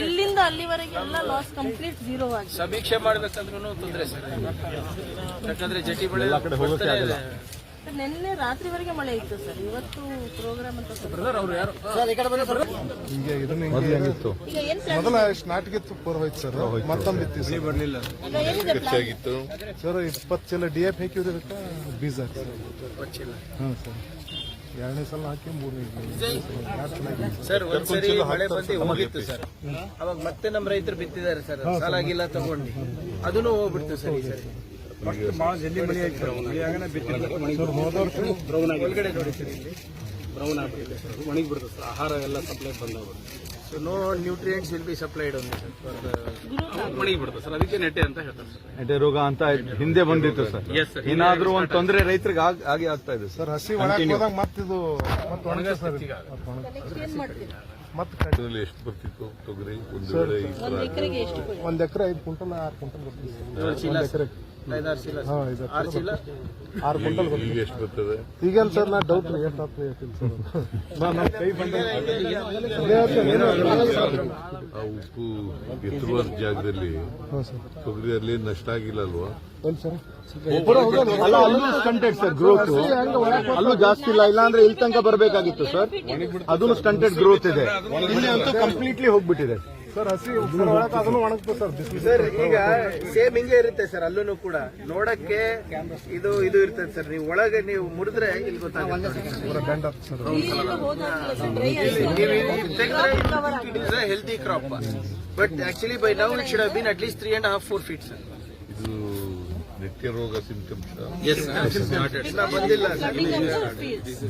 ಇಲ್ಲಿಂದ ಅಲ್ಲಿವರೆಗೆ ಎಲ್ಲ ಲಾಸ್ ಕಂಪ್ಲೀಟ್ ಝೀರೋ ಆಗಿ ಸಮೀಕ್ಷೆ ಮಾಡ್ಬೇಕಂದ್ರೂ ತೊಂದರೆ ಸರ್. ಯಾಕಂದ್ರೆ ಜಟಿ ಬೆಳೆ. ಸರ್, ನಿನ್ನೆ ರಾತ್ರಿವರೆಗೆ ಮಳೆ ಇತ್ತು ಸರ್. ಇವತ್ತು ಪ್ರೋಗ್ರಾಮ್ ಅಂತ ಸ್ವಲ್ಪ- ಈಗ ಇದನ್ನ ಹಿಂಗೆ ಈಗ ಏನ್ ಪ್ಲಾನ್ ಮೊದಲ ಹೋಯ್ತು ಸರ್. ಮತ್ತೊಂದು ಇತ್ತು ಸರ್. ಸರ್ ಇಪ್ಪತ್ತು ಚೀಲ ಡಿ ಎಫ್ ಬೀಜ ಸರ್. ಹಾಂ ಸರ್. ಎರಡನೇ ಸಲ ಹಾಕಿ ಮೂರನೇ. ಸರ್ ಒಂದ್ಸರಿ ಮಳೆ ಬಂದು ಹೋಗಿತ್ತು ಸರ್. ಅವಾಗ ಮತ್ತೆ ನಮ್ಮ ರೈತರು ಬಿತ್ತಿದ್ದಾರೆ ಸರ್. ಸಾಲಾಗಿಲ್ಲ ತಗೊಂಡು. ಅದನ್ನು ಹೋಗ್ಬಿಡ್ತು ಸರ್ ಈ ಸರಿ. ಸರ್ ಹೋದ ವರ್ಷ ಒಳಗಡೆ ನೋಡಿ ಸರ್ ಇಲ್ಲಿ. ಬ್ರೌನ್ ಆಗ್ಬಿಟ್ಟಿದೆ ಸರ್. ಅದು ಒಣಗಿ ಬಿಡುತ್ತೆ ಸರ್. ಆಹಾರ ಎಲ್ಲ ಸಪ್ಲೈ ಬಂದವರು. So no nutrients will be supplied sir ಒಣಗಿ ಬಿಡುತ್ತೆ ಸರ್. ಅದಕ್ಕೆ ನೆಟ್ಟೆ ಅಂತ ಹೇಳ್ತಾರೆ ಸರ್. ಎಡೆ ರೋಗ ಅಂತ ಹಿಂದೆ ಬಂದಿತ್ತು ಸರ್. ಎಸ್ ಸರ್ ಏನಾದ್ರೂ ಒಂದು ತೊಂದರೆ ರೈತರಿಗೆ ಆಗಿ ಆಗ್ತಾ ಇದೆ ಸರ್. ಹಸಿ ಒಳಗೆ ಹೋದಾಗ ಮತ್ತಿದು ಮತ್ತೆ ಒಣಗ ಸರ್. ಈಗ ಮತ್ತೆ ಎಷ್ಟು ಬರ್ತಿತ್ತು ತೊಗರಿ ಒಂದು ವೇಳೆ ಒಂದು ಎಕರೆ ಐದು ಕ್ವಿಂಟಲ್ ಆರು ಕ್ವಿಂಟಲ್ ಬರ್ತಿತ್ತು ಆರು ಕ್ವಿಂಟಲ್ ಈಗ ಎಷ್ಟು ಬರ್ತದೆ ಈಗೇನು ಸರ್ ನಾ ಡೌಟ್ ಎಷ್ಟು ಆಗ್ತದೆ ಹೇಳ್ತೀನಿ ಸರ್ ನಾನು ಕೈ ಬಂದ ಆ ಉಪ್ಪು ಎತ್ತುವ ಜಾಗದಲ್ಲಿ ತೊಗರಿಯಲ್ಲಿ ನಷ್ಟ ಆಗಿಲ್ಲ ಅಲ್ವಾ? ಸರ್? ಸ್ಟಂಟೆಡ್ ಗ್ರೋತ್ ಅಲ್ಲೂ ಜಾಸ್ತಿ ಇಲ್ಲ ಇಲ್ಲ ಅಂದ್ರೆ ಇಲ್ಲಿ ತನಕ ಬರಬೇಕಾಗಿತ್ತು ಸರ್ ಅದನ್ನು ಸ್ಟಂಟೆಡ್ ಗ್ರೋತ್ ಇದೆ. ಇಲ್ಲಿ ಅಂತೂ ಕಂಪ್ಲೀಟ್ಲಿ ಹೋಗ್ಬಿಟ್ಟಿದೆ. ಸರ್ ಹಸಿ ಅದನ್ನು ಒಣಗ್ತದೆ ಸರ್ ಬಿಸಿಲು ಸರ್ ಈಗ ಸೇಮ್ ಹಿಂಗೆ ಇರುತ್ತೆ ಸರ್ ಅಲ್ಲೂ ಕೂಡ. ನೋಡಕ್ಕೆ ಇದು ಇದು ಇರ್ತದೆ ಸರ್ ನೀವು ಒಳಗೆ ನೀವು ಮುರಿದ್ರೆ ಇಲ್ಲಿ ಗೊತ್ತಾಗುತ್ತೆ. Healthy crop but actually by now it should been at least three and half four feet sir ಇದು ನಿತ್ಯ ರೋಗ symptoms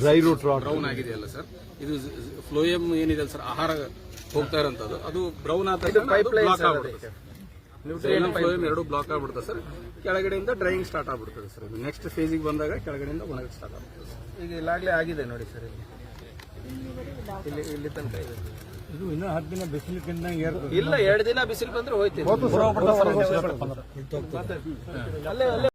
dry root rot brown ಆಗಿದೆಯಲ್ಲ ಸರ್. ಇದು ಫ್ಲೋಯಮ್ ಏನಿದೆ ಸರ್? ಆಹಾರ ಹೋಗ್ತಾ ಇರೋಂಥದ್ದು. ಅದು ಬ್ರೌನ್ ಆದ ಬ್ಲಾಕ್ ಆಗ್ಬಿಡುತ್ತೆ ಫ್ಲೋಯಮ್ ಎರಡು ಬ್ಲಾಕ್ ಆಗ್ಬಿಡುತ್ತೆ ಸರ್. ಕೆಳಗಡೆಯಿಂದ ಡ್ರೈಯಿಂಗ್ ಸ್ಟಾರ್ಟ್ ಆಗ್ಬಿಡ್ತದೆ ಸರ್. ನೆಕ್ಸ್ಟ್ ಫೇಸಿಗೆ ಬಂದಾಗ ಕೆಳಗಡೆಯಿಂದ ಒಣಗಿ ಸ್ಟಾರ್ಟ್ ಆಗ್ಬಿಡುತ್ತೆ ಸರ್. ಈಗ ಇಲ್ಲಾಗಲೇ ಆಗಿದೆ ನೋಡಿ ಸರ್ ಇಲ್ಲಿ. ಇಲ್ಲಿ ಇಲ್ಲಿ ತನಕ ಇದೆ. ಇದು ಇನ್ನೂ ಹತ್ತು ದಿನ ಬಿಸಿಲಿಕ್ಕಿಂತ ಇಲ್ಲ ಎರಡು ದಿನ ಬಿಸಿಲು ಬಂದ್ರೆ ಹೋಯ್ತು. ಇದು. ಅಲ್ಲೇ ಅಲ್ಲೇ